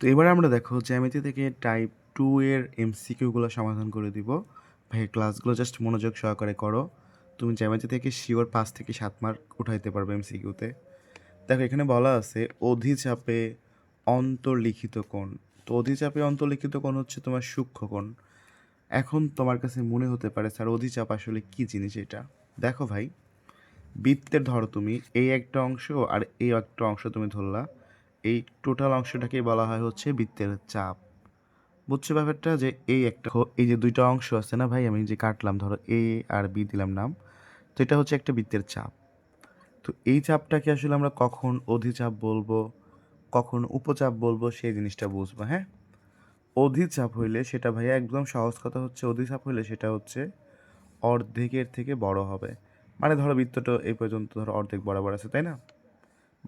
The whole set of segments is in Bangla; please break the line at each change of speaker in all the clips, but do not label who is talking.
তো এবারে আমরা দেখো জ্যামিতি থেকে টাইপ টু এর এমসিকিউগুলো সমাধান করে দিব। ভাই ক্লাসগুলো জাস্ট মনোযোগ সহকারে করো। তুমি জ্যামিতি থেকে শিওর পাঁচ থেকে সাত মার্ক উঠাইতে পারবে এমসিকিউতে দেখো, এখানে বলা আছে অধিচাপে অন্তর্লিখিত কোণ। তো অধিচাপে অন্তর্লিখিত কোণ হচ্ছে তোমার সূক্ষ্ম কোণ। এখন তোমার কাছে মনে হতে পারে, স্যার, অধিচাপ আসলে কি জিনিস এটা? দেখো ভাই, বৃত্তের ধরো তুমি, এই একটা অংশ আর এই একটা অংশ তুমি ধরলা। এই টোটাল অংশটাকেই বলা হয় হচ্ছে বৃত্তের চাপ। বুঝছ ব্যাপারটা? যে এই একটা এই যে দুইটা অংশ আছে না ভাই, আমি যে কাটলাম, ধরো এ আর বি দিলাম নাম, তো এটা হচ্ছে একটা বৃত্তের চাপ। তো এই চাপটাকে আসলে আমরা কখন অধিচাপ বলব, কখন উপচাপ বলব, সেই জিনিসটা বুঝব হ্যাঁ? অধিচাপ হইলে সেটা ভাইয়া একদম সহজ কথা হচ্ছে, অধিচাপ হইলে সেটা হচ্ছে অর্ধেকের থেকে বড় হবে। মানে ধরো বৃত্তটা এই পর্যন্ত ধরো অর্ধেক বরাবর আছে, তাই না?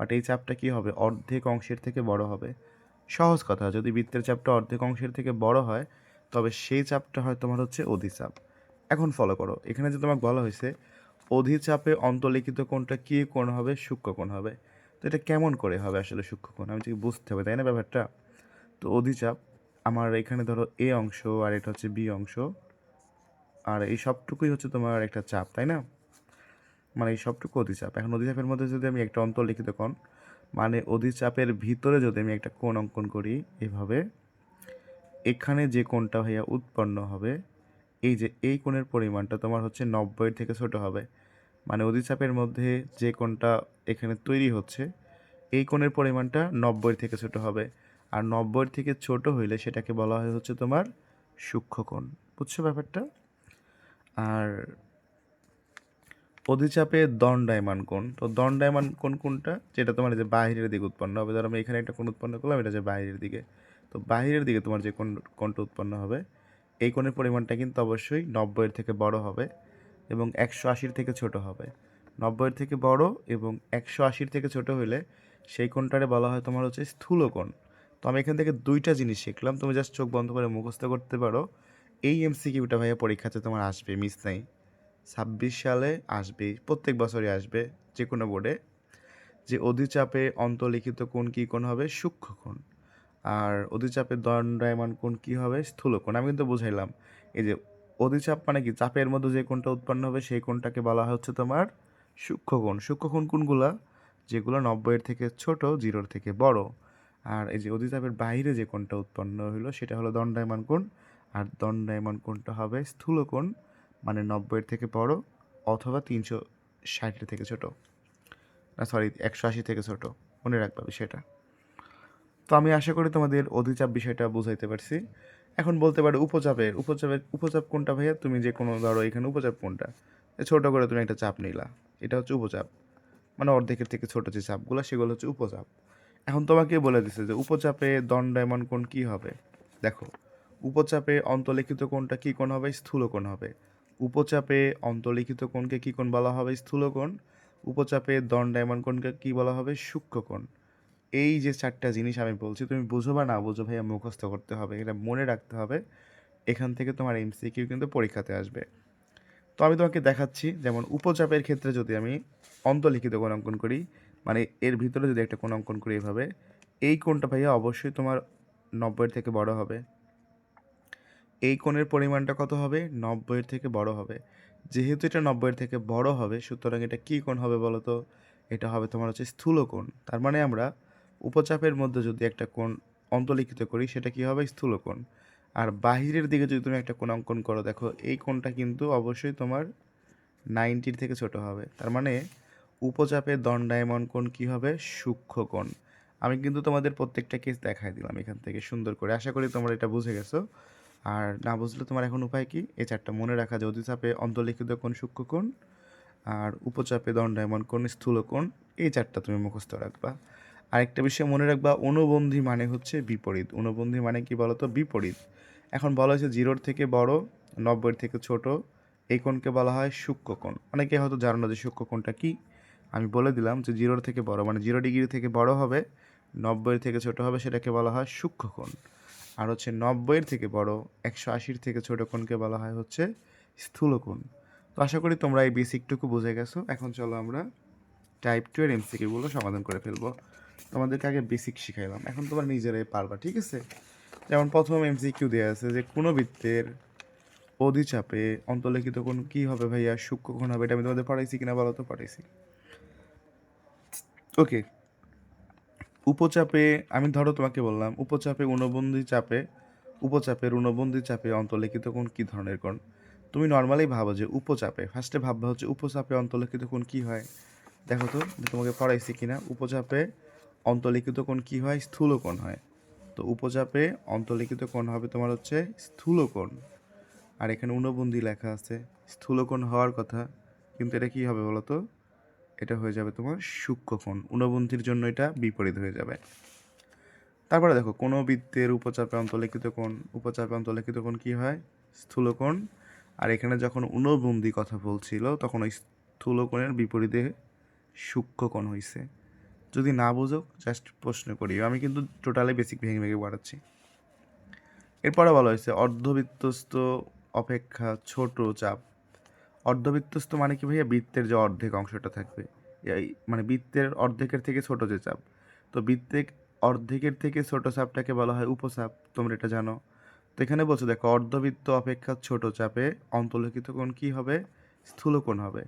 বাট এই চাপটা কি হবে? অর্ধেক অংশের থেকে বড় হবে। সহজ কথা, যদি বৃত্তের চাপটা অর্ধেক অংশের থেকে বড় হয়, তবে সেই চাপটা হয় তোমার হচ্ছে অধিচাপ। এখন ফলো করো। এখানে যে তোমাকে বলা হয়েছে, অধিচাপে অন্তর্লিখিত কোণটা কী কোণ হবে? সূক্ষ্ম কোণ হবে। তো এটা কেমন করে হবে আসলে সূক্ষ্ম কোণ? আমি ঠিক বুঝতে হবে, তাই না ব্যাপারটা? তো অধিচাপ, আমার এখানে ধরো এ অংশ আর এটা হচ্ছে বি অংশ। আর এই সবটুকুই হচ্ছে তোমার একটা চাপ, তাই না? মানে এই সবটুকু অধিচাপ। এখন অধিচাপের মধ্যে যদি আমি একটা অন্তর্লিখিত কোণ মানে অধিচাপের ভিতরে যদি আমি একটা কোণ অঙ্কন করি এভাবে, এখানে যে কোণটা ভাইয়া উৎপন্ন হবে, এই যে এই কোণের পরিমাণটা তোমার হচ্ছে নব্বইয়ের থেকে ছোট হবে। মানে অধিচাপের মধ্যে যে কোণটা এখানে তৈরি হচ্ছে, এই কোণের পরিমাণটা নব্বইয়ের থেকে ছোট হবে। আর নব্বইয়ের থেকে ছোট হইলে সেটাকে বলা হয় হচ্ছে তোমার সূক্ষ্ম কোণ। বুঝছ ব্যাপারটা? আর অধিচাপে দণ্ডায়মান কোণ। তো দণ্ডায়মান কোণ কোনটা যেটা তোমার যে বাহিরের দিকে উৎপন্ন হবে, ধরো আমি এখানে একটা কোণ উৎপন্ন করলাম, এটা যে বাহিরের দিকে। তো বাহিরের দিকে তোমার যে কোণ, কোণটা উৎপন্ন হবে, এই কোণের পরিমাণটা কিন্তু অবশ্যই নব্বইয়ের থেকে বড় হবে এবং একশো আশির থেকে ছোট হবে। নব্বইয়ের থেকে বড় এবং একশো আশির থেকে ছোট হলে সেই কোণটারে বলা হয় তোমার হচ্ছে স্থূল কোণ। তো আমি এখান থেকে দুইটা জিনিস শিখলাম, তুমি জাস্ট চোখ বন্ধ করে মুখস্থ করতে পারো। এই এমসি এমসিকিউটা ভাইয়া পরীক্ষাতে তোমার আসবে মিস নাই। ছাব্বিশ সালে আসবে, প্রত্যেক বছরই আসবে যে কোনো বোর্ডে যে অধিচাপে অন্তলিখিত কোণ কী কোণ হবে? সূক্ষ্ম কোণ। আর অধিচাপে দণ্ডায়মান কোণ কী হবে? স্থূল কোণ। আমি কিন্তু বুঝাইলাম, এই যে অধিচাপ মানে কি? চাপের মধ্যে যে কোণটা উৎপন্ন হবে, সেই কোণটাকে বলা হচ্ছে তোমার সূক্ষ্ম কোণ। সূক্ষ্ম কোণ কোনগুলা যেগুলো নব্বইয়ের থেকে ছোট, জিরোর থেকে বড়। আর এই যে অধিচাপের বাইরে যে কোণটা উৎপন্ন হলো সেটা হলো দণ্ডায়মান কোণ। আর দণ্ডায়মান কোণটা হবে স্থূল কোণ। মানে নব্বইয়ের থেকে বড় অথবা তিনশো ষাটের থেকে ছোট। না সরি একশো আশি থেকে ছোট। মনে রাখবা বিষয়টা। তো আমি আশা করি তোমাদের অধিচাপ বিষয়টা বুঝাইতে পারছি। এখন বলতে পারো উপচাপের উপচাপের, উপচাপ কোনটা ভাইয়া? তুমি যে কোনো ধরো এখানে উপচাপ কোনটা? ছোট করে তুমি একটা চাপ নিলা। এটা হচ্ছে উপচাপ। মানে অর্ধেকের থেকে ছোট যে চাপগুলো, সেগুলো হচ্ছে উপচাপ। এখন তোমাকে বলে দিছে যে উপচাপে দণ্ডায়মান কোণ কী হবে? দেখো, উপচাপে অন্তর্লিখিত কোণটা কী কোণ হবে? স্থূল কোণ হবে। উপচাপে অন্তর্লিখিত কোণকে কী কোণ বলা হবে? স্থূল কোণ। উপচাপে দণ্ডায়মান কোণকে কী বলা হবে? সূক্ষ্ম কোণ। এই যে চারটা জিনিস আমি বলছি, তুমি বুঝো বা না বুঝো ভাইয়া, মুখস্থ করতে হবে। এটা মনে রাখতে হবে। এখান থেকে তোমার এমসিকিউ কিন্তু পরীক্ষাতে আসবে। তো আমি তোমাকে দেখাচ্ছি, যেমন উপচাপের ক্ষেত্রে যদি আমি অন্তর্লিখিত কোণ অঙ্কন করি মানে এর ভিতরে যদি একটা কোণ অঙ্কন করি এভাবে, এই কোণটা ভাইয়া অবশ্যই তোমার নব্বইয়ের থেকে বড় হবে। এই কোণের পরিমাণটা কত হবে? নব্বইয়ের থেকে বড় হবে। যেহেতু এটা নব্বইয়ের থেকে বড় হবে, সুতরাং এটা কী কোণ হবে বলো তো? এটা হবে তোমার হচ্ছে স্থূল কোণ। তার মানে আমরা উপচাপের মধ্যে যদি একটা কোণ অন্তর্লিখিত করি, সেটা কী হবে? স্থূল কোণ। আর বাহিরের দিকে যদি তুমি একটা কোণ অঙ্কন করো, দেখো এই কোণটা কিন্তু অবশ্যই তোমার নাইনটির থেকে ছোট হবে। তার মানে উপচাপের দণ্ডায়মন কোণ কী হবে? সূক্ষ্ম কোণ। আমি কিন্তু তোমাদের প্রত্যেকটা কেস দেখাই দিলাম এখান থেকে সুন্দর করে। আশা করি তোমরা এটা বুঝে গেছো। আর না বুঝলে তোমার এখন উপায় কি? এই চারটা মনে রাখা যে অধিচাপে অন্তর্লিখিত কোণ সূক্ষ্ম কোণ আর উপচাপে দণ্ডায়মন কোণ স্থূল কোণ, এই চারটা তুমি মুখস্থ রাখবা। আরেকটা বিষয় মনে রাখবা, অনুবন্ধী মানে হচ্ছে বিপরীত। অনুবন্ধী মানে কি বলতো? বিপরীত। এখন বলা হয়েছে জিরোর থেকে বড়, নব্বইয়ের থেকে ছোট, এই কোণকে বলা হয় সূক্ষ্ম কোণ। অনেকে হয়তো জানো না যে সূক্ষ্ম কোণটা কি। আমি বলে দিলাম যে জিরোর থেকে বড় মানে জিরো ডিগ্রি থেকে বড় হবে, নব্বইয়ের থেকে ছোট হবে, সেটাকে বলা হয় সূক্ষ্ম কোণ। আর হচ্ছে নব্বইয়ের থেকে বড়, একশো আশির থেকে ছোটো কোণকে বলা হয় হচ্ছে স্থূল কোণ। তো আশা করি তোমরা এই বেসিকটুকু বুঝে গেছো। এখন চলো আমরা টাইপ টু এর এমসিকিউগুলো সমাধান করে ফেলব। তোমাদেরকে আগে বেসিক শিখাইলাম। এখন তোমরা নিজেরাই পারবা, ঠিক আছে? যেমন প্রথম এমসিকিউ দেওয়া আছে যে কোনো বৃত্তের অধিচাপে অন্তর্লিখিত কোন কী হবে ভাইয়া? সূক্ষ্ম কোণ হবে, এটা আমি তোমাদের পড়াইছি কিনা বলো তো? পড়াইছি। ওকে উপচাপে, আমি ধরো তোমাকে বললাম, উপচাপে উনবন্দি চাপে, উপচাপের উনবন্দি চাপে অন্তর্লিখিত কোণ কী ধরনের কোণ? তুমি নর্মালি ভাবো যে উপচাপে ফার্স্টে ভাববা হচ্ছে উপচাপে অন্তর্লিখিত কোণ কী হয়? দেখো তো তোমাকে পড়াইছি কিনা, উপচাপে অন্তর্লিখিত কোণ কী হয়? স্থূল কোণ হয়। তো উপচাপে অন্তর্লিখিত কোণ হবে তোমার হচ্ছে স্থূল কোণ। আর এখানে উনবন্দি লেখা আছে, স্থূল কোণ হওয়ার কথা, কিন্তু এটা কী হবে বলো তো? এটা হয়ে যাবে তোমার সূক্ষ্মকোণ ঊনবন্ধির জন্য এটা বিপরীত হয়ে যাবে। তারপরে দেখো কোনো বৃত্তের উপচাপে অন্তর্লিখিত কোণ উপচাপে অন্তর্লিখিত কোণ কী হয়? স্থূলকোণ আর এখানে যখন ঊনবন্দি কথা বলছিল, তখন ওই স্থূলকোণের বিপরীতে সূক্ষ্মকোণ হয়েছে যদি না বুঝো জাস্ট প্রশ্ন করি আমি কিন্তু টোটালি বেসিক ভেঙে ভেঙে পড়াচ্ছি। এরপরে বলা হয়েছে, অর্ধবৃত্তস্থ অপেক্ষা ছোট চাপ অর্ধবৃত্তস্থ মানে কি ভাইয়া? বৃত্তের যে অর্ধেক অংশটা থাকবে। এই মানে বৃত্তের অর্ধেকের থেকে ছোট যে চাপ। তো বৃত্তের অর্ধেকের থেকে ছোট চাপটাকে বলা হয় উপচাপ। তোমরা এটা জানো। তো এখানে বলছো, দেখো, অর্ধবৃত্ত অপেক্ষা ছোট চাপে অন্তর্লিখিত কোণ কী হবে? স্থূল কোণ হবে।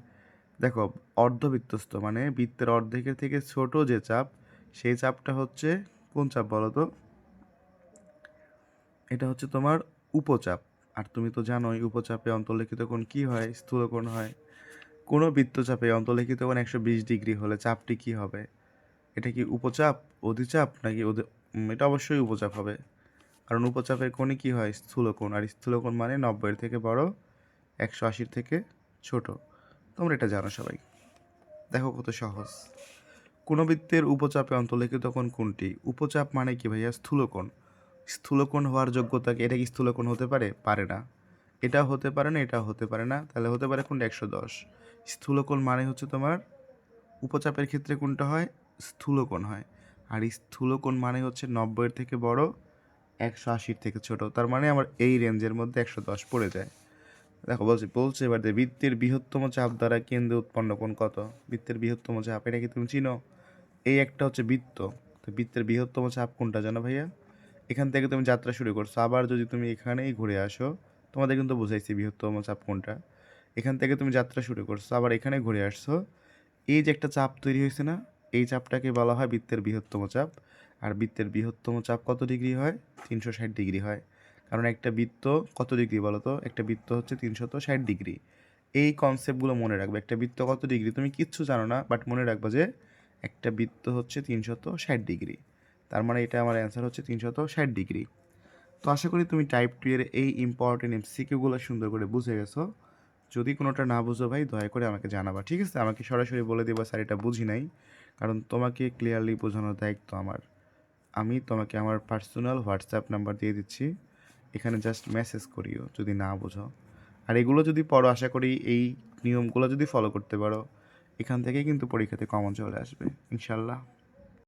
দেখো অর্ধবৃত্তস্থ মানে বৃত্তের অর্ধেকের থেকে ছোট যে চাপ, সেই চাপটা হচ্ছে কোন চাপ বলো তো? এটা হচ্ছে তোমার উপচাপ। আর তুমি তো জানোই উপচাপে অন্তর্লিখিত কোণ কী হয়, স্থূল কোণ হয়। কোনো বৃত্তচাপে অন্তর্লিখিত কোণ একশো বিশ ডিগ্রি হলে চাপটি কী হবে? এটা কি উপচাপ, অধিচাপ, নাকি এটা অবশ্যই উপচাপ হবে। কারণ উপচাপের কোণে কী হয়? স্থূল কোণ। আর স্থূল কোণ মানে নব্বইয়ের থেকে বড়, একশো আশির থেকে ছোট। তোমরা এটা জানো সবাই। দেখো কত সহজ। কোনো বৃত্তের উপচাপে অন্তর্লিখিত কোণ কোনটি? উপচাপ মানে কি ভাইয়া? স্থূলকোণ স্থূলকোণ হওয়ার যোগ্যতা এটা কি স্থূলকোণ হতে পারে? পারে না। এটা হতে পারে না, এটা হতে পারে না। তাহলে হতে পারে কোনটা? একশো দশ। স্থূলকোণ মানে হচ্ছে তোমার উপচাপের ক্ষেত্রে কোনটা হয়? স্থূলকোণ হয়। আর স্থূলকোণ মানে হচ্ছে নব্বইয়ের থেকে বড়, একশো আশির থেকে ছোট। তার মানে আমার এই রেঞ্জের মধ্যে একশো দশ পড়ে যায়। দেখো, বলছি, বলছে এবার যে বৃত্তের বৃহত্তম চাপ দ্বারা কেন্দ্রে উৎপন্ন কোণ কত? বৃত্তের বৃহত্তম চাপ, এটা কি তুমি চিনো? এই একটা হচ্ছে বৃত্ত। তো বৃত্তের বৃহত্তম চাপ কোনটা জানো ভাইয়া? এখান থেকে তুমি যাত্রা শুরু করছ। আবার যদি তুমি এখানেই ঘুরে আসো, তোমাদের কিন্তু বুঝাইছি বৃহত্তম চাপ কোনটা। এখান থেকে তুমি যাত্রা শুরু করছ, আবার এখানে ঘুরে আসছো। এই যে একটা চাপ তৈরি হয়েছে না, এই চাপটাকে বলা হয় বৃত্তের বৃহত্তম চাপ। আর বৃত্তের বৃহত্তম চাপ কত ডিগ্রি হয়? তিনশো ষাট ডিগ্রি হয়। কারণ একটা বৃত্ত কত ডিগ্রি বলো তো? একটা বৃত্ত হচ্ছে তিনশত ষাট ডিগ্রি। এই কনসেপ্টগুলো মনে রাখবে। একটা বৃত্ত কত ডিগ্রি? তুমি কিচ্ছু জানো না বাট মনে রাখবে যে একটা বৃত্ত হচ্ছে তিনশত ষাট ডিগ্রি। তার মানে এটা আমার অ্যান্সার হচ্ছে তিনশত ষাট ডিগ্রি তো আশা করি তুমি টাইপ টু এর এই ইম্পর্টেন্ট এমসিকিউগুলো সুন্দর করে বুঝে গেছো। যদি কোনোটা না বুঝো ভাই, দয়া করে আমাকে জানাবা, ঠিক আছে? আমাকে সরাসরি বলে দেবো, স্যার এটা বুঝি নাই। কারণ তোমাকে ক্লিয়ারলি বোঝানোর দায়িত্ব আমার। আমি তোমাকে আমার পার্সোনাল হোয়াটসঅ্যাপ নাম্বার দিয়ে দিচ্ছি। এখানে জাস্ট মেসেজ করিও, যদি না বোঝো। আর এগুলো যদি পড়ো, আশা করি এই নিয়মগুলো যদি ফলো করতে পারো, এখান থেকে কিন্তু পরীক্ষাতে কমন চলে আসবে, ইনশাল্লাহ।